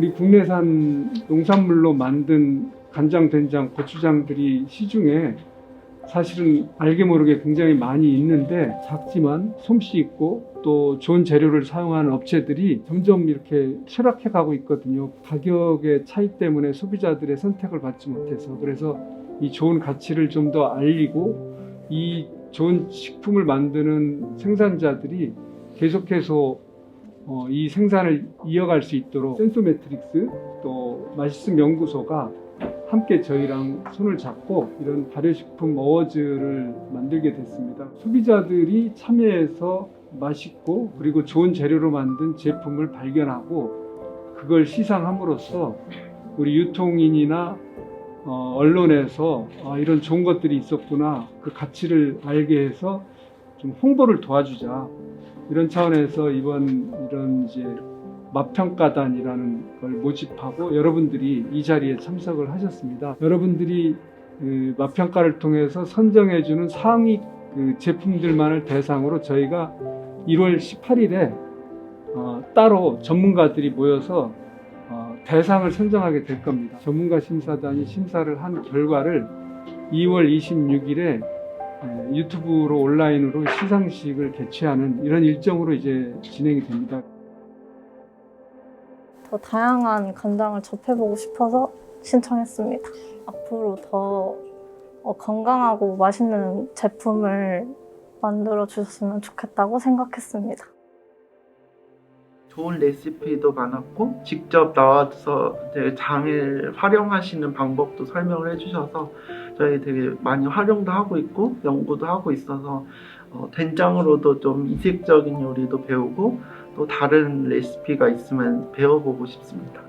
우리 국내산 농산물로 만든 간장, 된장, 고추장들이 시중에 사실은 알게 모르게 굉장히 많이 있는데 작지만 솜씨 있고 또 좋은 재료를 사용하는 업체들이 점점 이렇게 추락해 가고 있거든요. 가격의 차이 때문에 소비자들의 선택을 받지 못해서 그래서 이 좋은 가치를 좀 더 알리고 이 좋은 식품을 만드는 생산자들이 계속해서 어, 이 생산을 이어갈 수 있도록 센소매트릭스 또 맛있음 연구소가 함께 저희랑 손을 잡고 이런 발효식품 어워즈를 만들게 됐습니다. 소비자들이 참여해서 맛있고 그리고 좋은 재료로 만든 제품을 발견하고 그걸 시상함으로써 우리 유통인이나 어, 언론에서 아, 이런 좋은 것들이 있었구나 그 가치를 알게 해서 좀 홍보를 도와주자 이런 차원에서 이번 이런 이제 맛평가단이라는 걸 모집하고 여러분들이 이 자리에 참석을 하셨습니다. 여러분들이 그 맛평가를 통해서 선정해주는 상위 그 제품들만을 대상으로 저희가 1월 18일에 어, 따로 전문가들이 모여서 어, 대상을 선정하게 될 겁니다. 전문가 심사단이 심사를 한 결과를 2월 26일에 유튜브로 온라인으로 시상식을 개최하는 이런 일정으로 이제 진행이 됩니다. 더 다양한 간장을 접해보고 싶어서 신청했습니다. 앞으로 더 어, 건강하고 맛있는 제품을 만들어 주셨으면 좋겠다고 생각했습니다. 좋은 레시피도 많았고 직접 나와서 장을 활용하시는 방법도 설명을 해주셔서 저희 되게 많이 활용도 하고 있고 연구도 하고 있어서 어, 된장으로도 좀 이색적인 요리도 배우고 또 다른 레시피가 있으면 배워보고 싶습니다.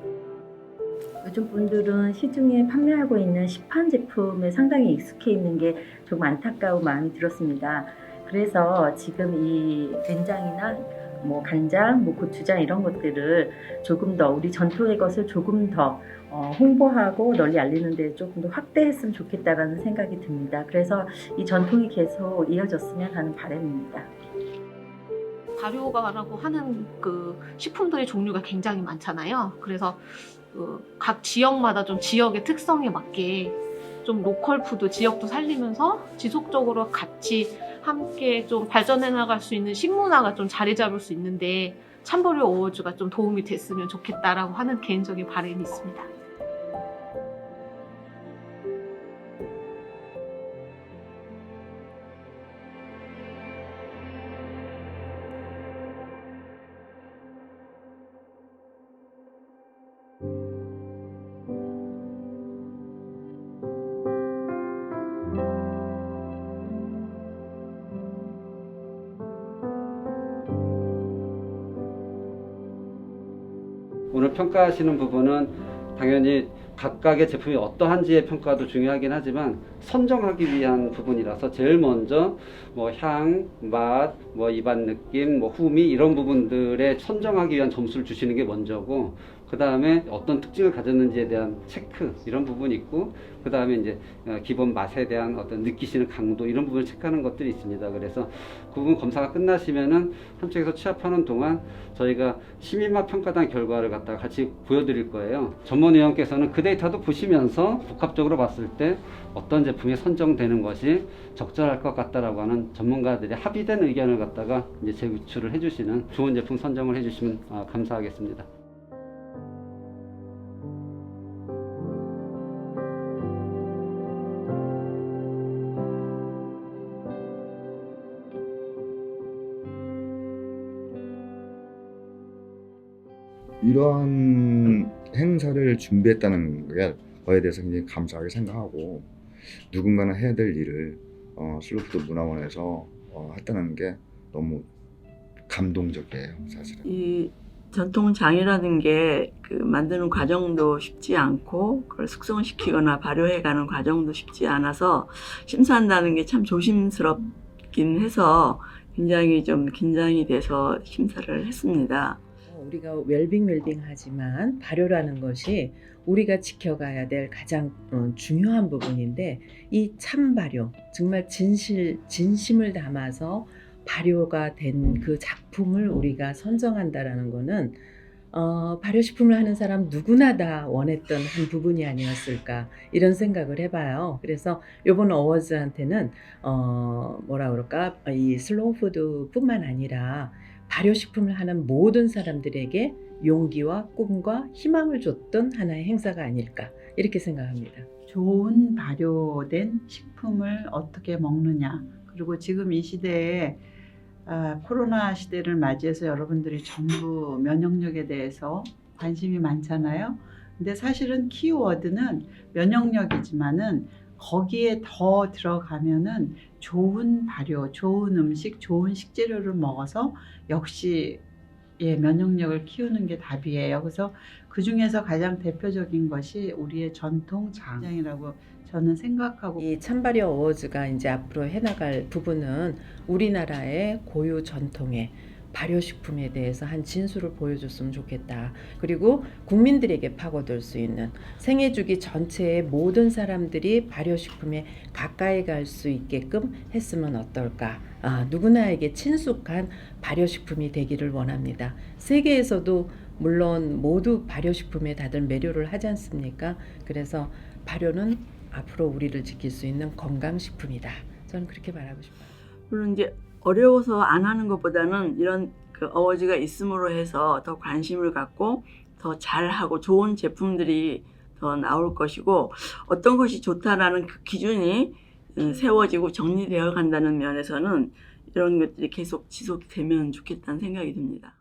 요즘 분들은 시중에 판매하고 있는 시판 제품에 상당히 익숙해 있는 게 조금 안타까운 마음이 들었습니다. 그래서 지금 이 된장이나 뭐 간장, 뭐 고추장 이런 것들을 조금 더 우리 전통의 것을 조금 더 어, 홍보하고 널리 알리는 데 조금 더 확대했으면 좋겠다라는 생각이 듭니다. 그래서 이 전통이 계속 이어졌으면 하는 바람입니다. 발효가라고 하는 그 식품들의 종류가 굉장히 많잖아요. 그래서 그 각 지역마다 좀 지역의 특성에 맞게 좀 로컬 푸드 지역도 살리면서 지속적으로 같이 함께 좀 발전해 나갈 수 있는 식문화가 좀 자리 잡을 수 있는데 참버려 어워즈가 좀 도움이 됐으면 좋겠다라고 하는 개인적인 바람이 있습니다. 오늘 평가하시는 부분은 당연히 각각의 제품이 어떠한지의 평가도 중요하긴 하지만 선정하기 위한 부분이라서 제일 먼저 뭐 향, 맛, 뭐 입안 느낌, 뭐 후미 이런 부분들에 선정하기 위한 점수를 주시는 게 먼저고 그 다음에 어떤 특징을 가졌는지에 대한 체크 이런 부분이 있고 그 다음에 이제 어, 기본 맛에 대한 어떤 느끼시는 강도 이런 부분을 체크하는 것들이 있습니다. 그래서 그 부분 검사가 끝나시면은 한쪽에서 취합하는 동안 저희가 시민맛 평가단 결과를 갖다가 같이 보여드릴 거예요. 전문위원께서는 그 데이터도 보시면서 복합적으로 봤을 때 어떤 제품이 선정되는 것이 적절할 것 같다라고 하는 전문가들이 합의된 의견을 갖다가 이제 제출을 해주시는 좋은 제품 선정을 해주시면 아, 감사하겠습니다. 이러한 행사를 준비했다는 거에 대해서 굉장히 감사하게 생각하고 누군가는 해야 될 일을 어, 슬로푸드 문화원에서 어, 했다는 게 너무 감동적이에요 사실은 이 전통 장이라는 게 그 만드는 과정도 쉽지 않고 그걸 숙성시키거나 발효해가는 과정도 쉽지 않아서 심사한다는 게 참 조심스럽긴 해서 굉장히 좀 긴장이 돼서 심사를 했습니다. 우리가 웰빙 웰빙 하지만 발효라는 것이 우리가 지켜가야 될 가장 어, 중요한 부분인데 이 참 발효 정말 진실 진심을 담아서 발효가 된 그 작품을 우리가 선정한다라는 거는 어, 발효식품을 하는 사람 누구나 다 원했던 한 부분이 아니었을까 이런 생각을 해봐요. 그래서 이번 어워즈한테는 어, 뭐라 그럴까 이 슬로우푸드뿐만 아니라 발효식품을 하는 모든 사람들에게 용기와 꿈과 희망을 줬던 하나의 행사가 아닐까 이렇게 생각합니다. 좋은 발효된 식품을 어떻게 먹느냐. 그리고 지금 이 시대에 아, 코로나 시대를 맞이해서 여러분들이 전부 면역력에 대해서 관심이 많잖아요. 근데 사실은 키워드는 면역력이지만은 거기에 더 들어가면은 좋은 발효, 좋은 음식, 좋은 식재료를 먹어서 역시 예, 면역력을 키우는 게 답이에요. 그래서 그 중에서 가장 대표적인 것이 우리의 전통 장이라고 저는 생각하고 이 찬발이 어워즈가 이제 앞으로 해나갈 부분은 우리나라의 고유 전통의 발효식품에 대해서 한 진수를 보여줬으면 좋겠다. 그리고 국민들에게 파고들 수 있는 생애 주기 전체의 모든 사람들이 발효식품에 가까이 갈 수 있게끔 했으면 어떨까. 아, 누구나에게 친숙한 발효식품이 되기를 원합니다. 세계에서도 물론 모두 발효식품에 다들 매료를 하지 않습니까? 그래서 발효는 앞으로 우리를 지킬 수 있는 건강식품이다. 저는 그렇게 말하고 싶어요. 물론 이제 어려워서 안 하는 것보다는 이런 그 어워즈가 있음으로 해서 더 관심을 갖고 더 잘하고 좋은 제품들이 더 나올 것이고 어떤 것이 좋다라는 그 기준이 음, 세워지고 정리되어 간다는 면에서는 이런 것들이 계속 지속되면 좋겠다는 생각이 듭니다.